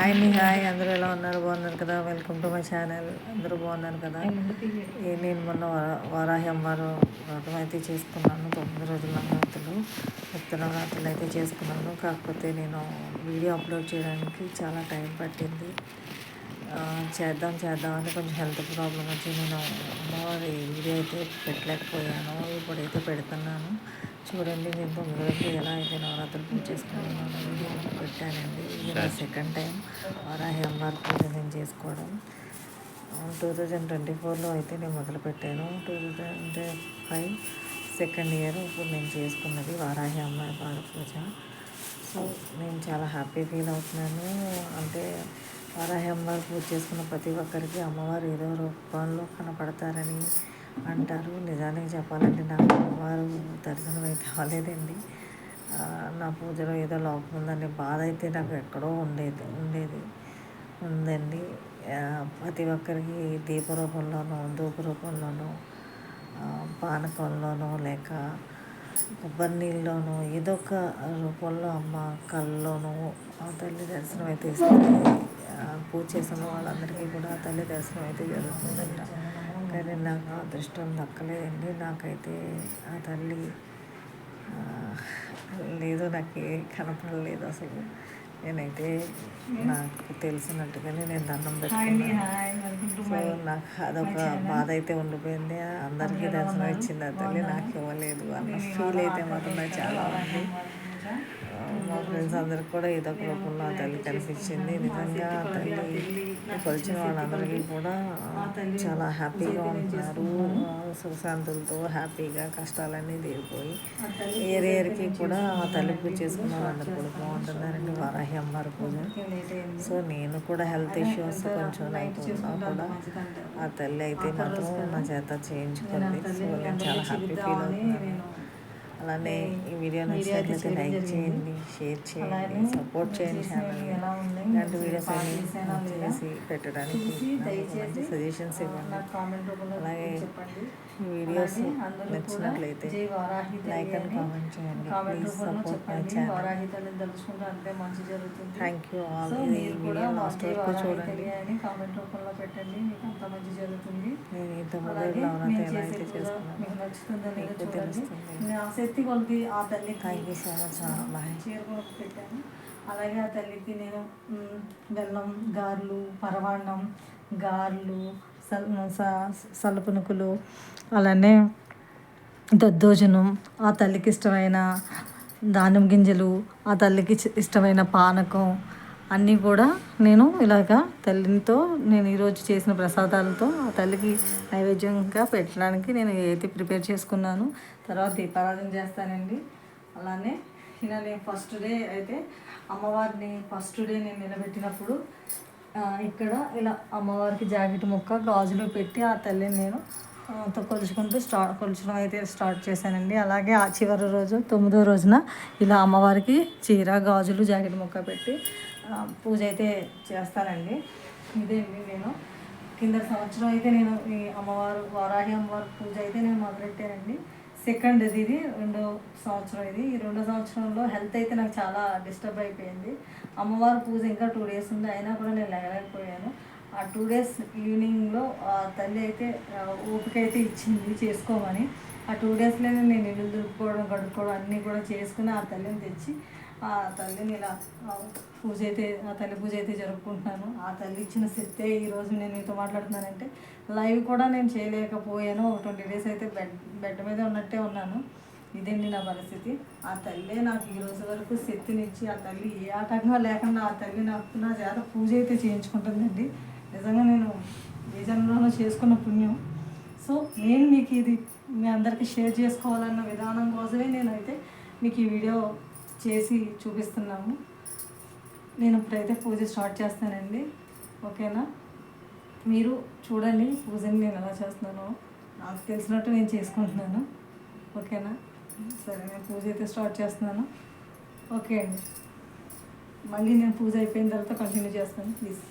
Hi అండి hi. అందరూ ఎలా ఉన్నారు? బాగున్నారు కదా? వెల్కమ్ టు మై ఛానల్ అందరూ బాగున్నారు కదా? నేను మొన్న వరా- వారాహి అమ్మవారు వ్రతం అయితే చేసుకున్నాను. తొమ్మిది రోజుల నవరాత్రులు ఉత్తర నవరాత్రులు అయితే చేసుకున్నాను. కాకపోతే నేను వీడియో అప్లోడ్ చేయడానికి చాలా టైం పట్టింది. చేద్దాం చేద్దాం అని కొంచెం హెల్త్ ప్రాబ్లం వచ్చి నేను అమ్మవారి వీడియో అయితే పెట్టలేకపోయాను. ఇప్పుడైతే పెడుతున్నాను. చూడండి నేను తొమ్మిది ఎలా అయితే నవరాత్రులు పూజ చేసుకున్నాను నేను పెట్టానండి. ఇది నా సెకండ్ టైం వారాహి అమ్మవారి పూజ నేను చేసుకోవడం. టూ థౌజండ్ ట్వంటీ ఫోర్లో అయితే నేను మొదలుపెట్టాను two thousand five second year ఇప్పుడు నేను చేసుకున్నది వారాహి అమ్మాయి పాద పూజ. సో నేను చాలా హ్యాపీ ఫీల్ అవుతున్నాను. అంటే వారాహి అమ్మవారు పూజ చేసుకున్న ప్రతి ఒక్కరికి అమ్మవారు ఏదో రూపంలో కనపడతారని అంటారు. నిజానికి చెప్పాలంటే నాకు వారు దర్శనం అయితే అవ్వలేదండి. నా పూజలో ఏదో లోపం ఉందనే బాధ అయితే నాకు ఎక్కడో ఉండేది ఉండేది ఉందండి. ప్రతి ఒక్కరికి దీప రూపంలోనూ ధూప రూపంలోనూ పానకంలోనూ లేక కొబ్బరి నీళ్ళలోనూ ఏదో ఒక రూపంలో అమ్మ కళ్ళలోనూ ఆ తల్లి దర్శనం అయితే ఇస్తుంది పూజ చేసిన వాళ్ళందరికీ కూడా తల్లి దర్శనం అయితే జరుగుతుందంట. కానీ నాకు అదృష్టం దక్కలేదండి. నాకైతే ఆ తల్లి లేదు నాకు కనపడలేదు అసలు. నేనైతే నాకు తెలిసినట్టుగానే నేను దండం పెట్టుకున్నాను. సో నాకు అదొక బాధ అయితే ఉండిపోయింది. అందరికీ దర్శనం ఇచ్చింది ఆ తల్లి నాకు ఇవ్వలేదు అన్న ఫీల్ అయితే మాత్రం నాకు చాలా ఉంది. మా ఫ్రెండ్స్ అందరికి కూడా ఏదో ఒక రూపంలో ఆ తల్లి కనిపించింది. నిజంగా ఆ తల్లి కొలిచిన వాళ్ళందరికీ కూడా చాలా హ్యాపీగా ఉంటున్నారు. సుఖశాంతులతో హ్యాపీగా కష్టాలన్నీ తీరిపోయి ఏరియర్కి కూడా ఆ తల్లి పూజ చేసుకున్న వాళ్ళందరూ కూడా బాగుంటున్నారండి. వారాహి అమ్మవారి పూజ. సో నేను కూడా హెల్త్ ఇష్యూస్ కొంచెం నాకు ఉన్నా కూడా ఆ తల్లి అయితే మాత్రం నా చేత చేయించుకుంది. సో నేను చాలా హ్యాపీ ఫీల్ అవుతున్నాను. అలానే ఈ వీడియో నచ్చినట్లయితే లైక్ చేయండి షేర్ చేయండి సపోర్ట్ చేయండి ఛానల్ ఇలాంటి వీడియోస్ అన్ని చేసి పెట్టడానికి సజెషన్స్ ఇవ్వండి. అలాగే ఈ వీడియోస్ నచ్చినట్లయితే లైక్ అండ్ కామెంట్ చేయండి. Please support my channel thank you all ఇది వీడియో లాస్ట్ వరకు చూడండి. కామెంట్ రూపంలో పెట్టండి. మీకు అంత మంచి జరుగుతుంది. నేను ఇంత మొదటి ఎలా అయితే మీకు నచ్చుతుందో లేదో చూడండి. నేను ఆ శక్తి కొలిది ఆ తల్లికి thank you so much bye చీర కూడా పెట్టాను. అలాగే ఆ తల్లికి నేను బెల్లం గారెలు పరవాన్నం గారెలు సలపునుకులు అలానే దద్దోజనం ఆ తల్లికి ఇష్టమైన దానిమ్మ గింజలు ఆ తల్లికి ఇష్టమైన పానకం అన్నీ కూడా నేను ఇలాగా తల్లితో నేను ఈరోజు చేసిన ప్రసాదాలతో ఆ తల్లికి నైవేద్యంగా పెట్టడానికి నేను అయితే ప్రిపేర్ చేసుకున్నాను తర్వాత దీపారాధన చేస్తానండి. అలానే ఇలా నేను ఫస్ట్ డే అయితే అమ్మవారిని ఫస్ట్ డే నేను నిలబెట్టినప్పుడు ఇక్కడ ఇలా అమ్మవారికి జాకెట్ ముక్క గాజులు పెట్టి ఆ తల్లిని నేను తో కొలుచుకుంటూ స్టార్ట్ కొలుచడం అయితే స్టార్ట్ చేశానండి. అలాగే ఆ చివరి రోజు తొమ్మిదో రోజున ఇలా అమ్మవారికి చీర గాజులు జాకెట్ ముక్క పెట్టి పూజ అయితే చేస్తానండి. ఇదేమి నేను. కింద సంవత్సరం అయితే నేను ఈ అమ్మవారు వారాహి అమ్మవారి పూజ అయితే నేను మొదలెట్టానండి. సెకండ్ ఇది ఇది రెండో సంవత్సరం ఇది. ఈ రెండో సంవత్సరంలో హెల్త్ అయితే నాకు చాలా డిస్టర్బ్ అయిపోయింది. అమ్మవారి పూజ ఇంకా టూ డేస్ ఉంది అయినా కూడా నేను లేకపోయాను. ఆ టూ డేస్ ఈవినింగ్లో ఆ తల్లి అయితే ఓపిక అయితే ఇచ్చింది చేసుకోమని. ఆ టూ డేస్లోనే నేను ఇల్లు దులుపుకోవడం కడుక్కోవడం అన్నీ కూడా చేసుకుని ఆ తల్లిని తెచ్చి ఆ తల్లిని ఇలా పూజ అయితే ఆ తల్లి పూజ అయితే జరుపుకుంటున్నాను. ఆ తల్లి ఇచ్చిన శక్తే ఈరోజు నేను మీతో మాట్లాడుతున్నానంటే లైవ్ కూడా నేను చేయలేకపోయాను. ఒక ట్వంటీ డేస్ అయితే బెడ్ బెడ్ మీద ఉన్నట్టే ఉన్నాను. ఇదండి నా పరిస్థితి. ఆ తల్లే నాకు ఈ రోజు వరకు శక్తినిచ్చి ఆ తల్లి ఏ ఆటంకం లేకుండా ఆ తల్లి నాకు నా చేత పూజ అయితే చేయించుకుంటుందండి. నిజంగా నేను ఏ జన్మలో చేసుకున్న పుణ్యం. సో నేను మీకు ఇది మీ అందరికీ షేర్ చేసుకోవాలన్న విధానం కోసమే నేనైతే మీకు ఈ వీడియో చేసి చూపిస్తున్నాము. నేను ఇప్పుడైతే పూజ స్టార్ట్ చేస్తానండి. ఓకేనా? మీరు చూడండి పూజని నేను ఎలా చేస్తున్నానో. నాకు తెలిసినట్టు నేను చేసుకుంటున్నాను. ఓకేనా? సరే నేను పూజ అయితే స్టార్ట్ చేస్తున్నాను. ఓకే అండి. మళ్ళీ నేను పూజ అయిపోయిన తర్వాత కంటిన్యూ చేస్తాను. ప్లీజ్.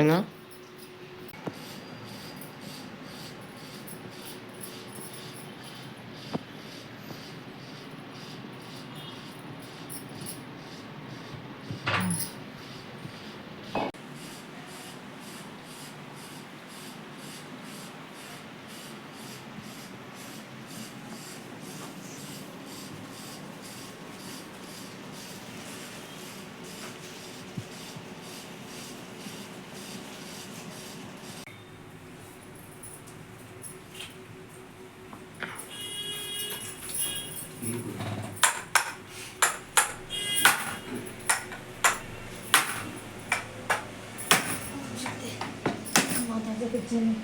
ఓకేనా మా దగ్గర ఇచ్చింది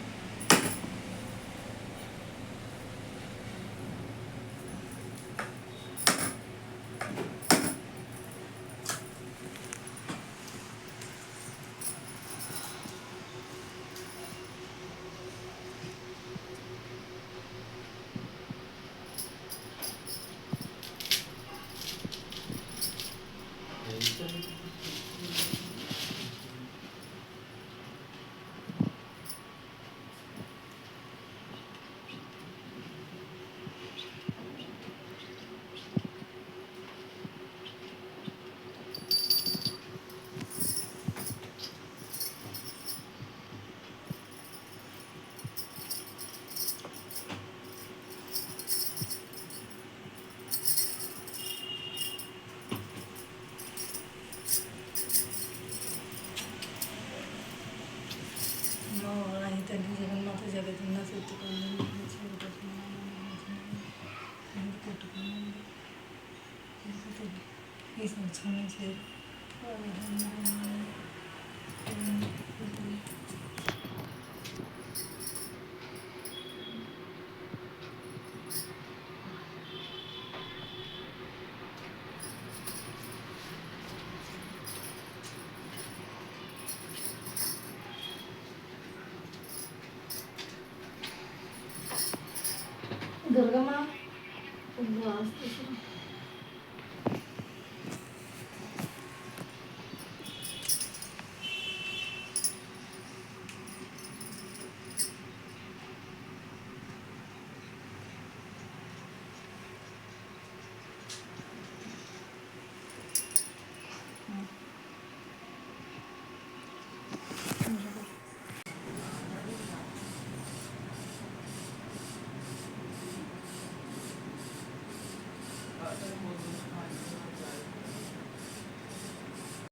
వారాహి తల్లి జగన్మాత జగతున్న సత్తుకుంది ఈ సంవత్సరం నుంచి दुर्गमा